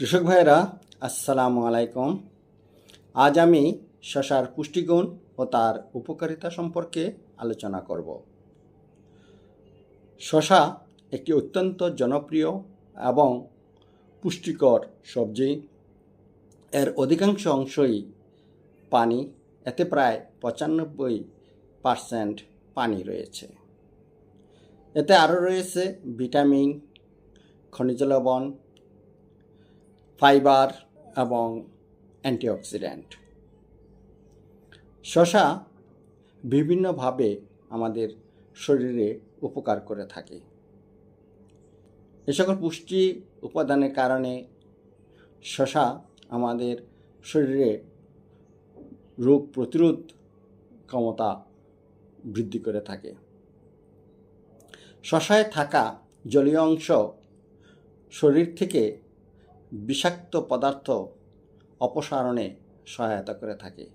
কৃষক ভাইরা আসসালামু আলাইকুম। আজ আমি শশার পুষ্টিগুণ ও তার উপকারিতা সম্পর্কে আলোচনা করব। শশা একটি অত্যন্ত জনপ্রিয় এবং পুষ্টিকর সবজি। এর অধিকাংশ অংশই পানি, এতে প্রায় পঁচানব্বই পার্সেন্ট পানি রয়েছে। এতে আরও রয়েছে ভিটামিন, খনিজ লবণ ফাইবার এবং অ্যান্টিঅক্সিডেন্ট। শশা বিভিন্নভাবে আমাদের শরীরে উপকার করে থাকে। এ সকল পুষ্টি উপাদানের কারণে শশা আমাদের শরীরে রোগ প্রতিরোধ ক্ষমতা বৃদ্ধি করে থাকে। শশায় থাকা জলীয় অংশ শরীর থেকে বিষাক্ত পদার্থ অপসারণে সহায়তা করে থাকে।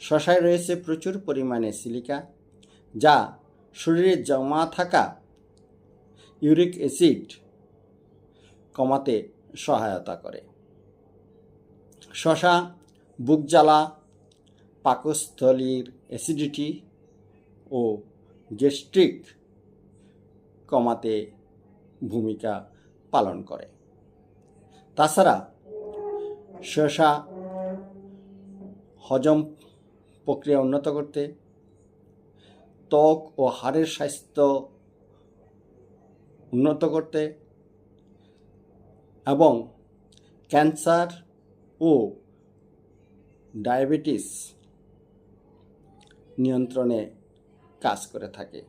শশায় রয়েছে প্রচুর পরিমাণে সিলিকা, যা শরীরে জমা থাকা ইউরিক অ্যাসিড কমাতে সহায়তা করে। শশা বুক জ্বালা পাকস্থলীর অ্যাসিডিটি ও গ্যাস্ট্রিক কমাতে ভূমিকা পালন করে। তাছাড়া শসা হজম প্রক্রিয়া উন্নত করতে ত্বক ও হাড়ের স্বাস্থ্য উন্নত করতে এবং ক্যান্সার ও ডায়াবেটিস নিয়ন্ত্রণে কাজ করে থাকে।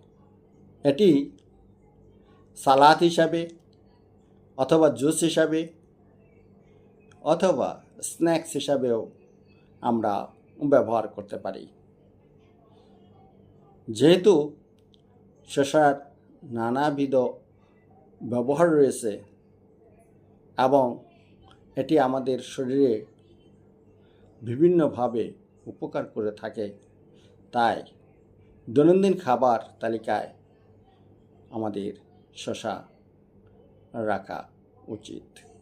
এটি সালাদ হিসাবে অথবা জুস হিসাবে অথবা স্ন্যাক্স হিসাবেও আমরা ব্যবহার করতে পারি। যেহেতু শসার নানাবিধ ব্যবহার রয়েছে এবং এটি আমাদের শরীরে বিভিন্নভাবে উপকার করে থাকে, তাই দৈনন্দিন খাবার তালিকায় আমাদের শশা রাখা উচিত।